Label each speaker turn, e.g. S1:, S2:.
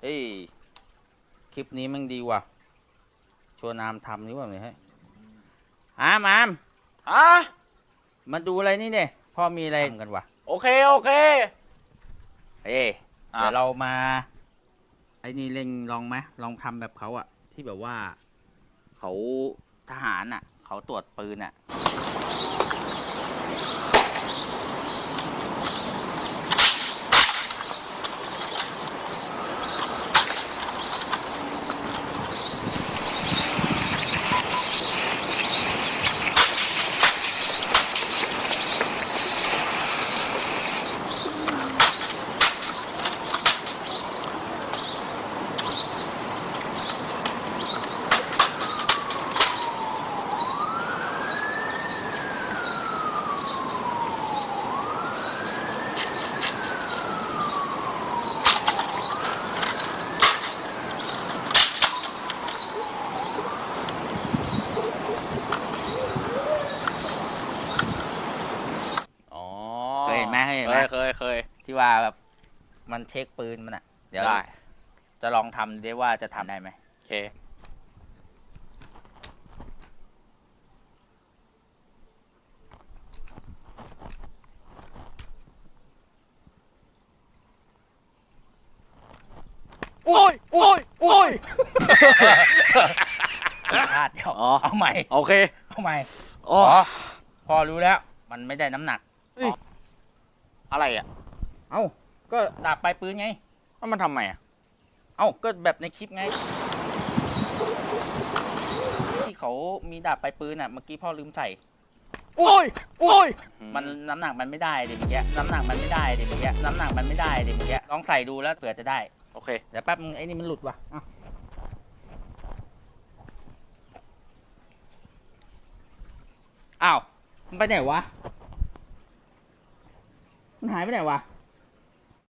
S1: เฮ้ย คลิปนี้มันดีว่ะ ชวนอามทำนี่ว่าไงให้อามอาม
S2: ฮะ
S1: มาดูอะไรนี่เนี่ยพ่อมีอะไรทำกันวะ
S2: โอเค โอเค
S1: เอ้ย
S2: อะ
S1: เดี๋ยวเรามา ไอ้นี่เล่นลองไหมลองทำแบบเขาอะที่แบบว่า เขาทหารอะเขาตรวจปืนอะ นไหมเคยเห็น
S2: เค
S1: ไหม
S2: ยเคยเคย
S1: ที่ว่าแบบมันเช็คปืนมันอะเดี๋ยว
S2: ได้
S1: จะลองทำได้ว่าจะทำได้ไหม
S2: โอเค โอ้ยโอ้ยโอ้ย
S1: พลาดเดี๋ยว
S2: อ๋อ
S1: เอาใหม่
S2: โอเค
S1: เอาใหม่
S2: อ๋อ
S1: พอรู้แล้ว มันไม่ได้น้ำหนัก
S2: อะไรอะ
S1: เอ้า ก็ดาบปลายปืนไง
S2: แล้วมันทำไมอะ
S1: เอ้า ก็แบบในคลิปไง ที่เขามีดาบปลายปืนอะ เมื่อกี้พ่อลืมใส่
S2: โอ้ย โอ้ย
S1: มันน้ำหนักมันไม่ได้ดิเมื่อกี้น้ำหนักมันไม่ได้ดิเมื่อกี้น้ำหนักมันไม่ได้ดิเมื่อกี้ลองใส่ดูแล้วเผื่อจะได้
S2: โอเค
S1: เดี๋ยวแป๊บนึงไอ้นี่มันหลุดว่ะเอ้าอ้าวมันไปไหนวะ มันหายไปไหนวะ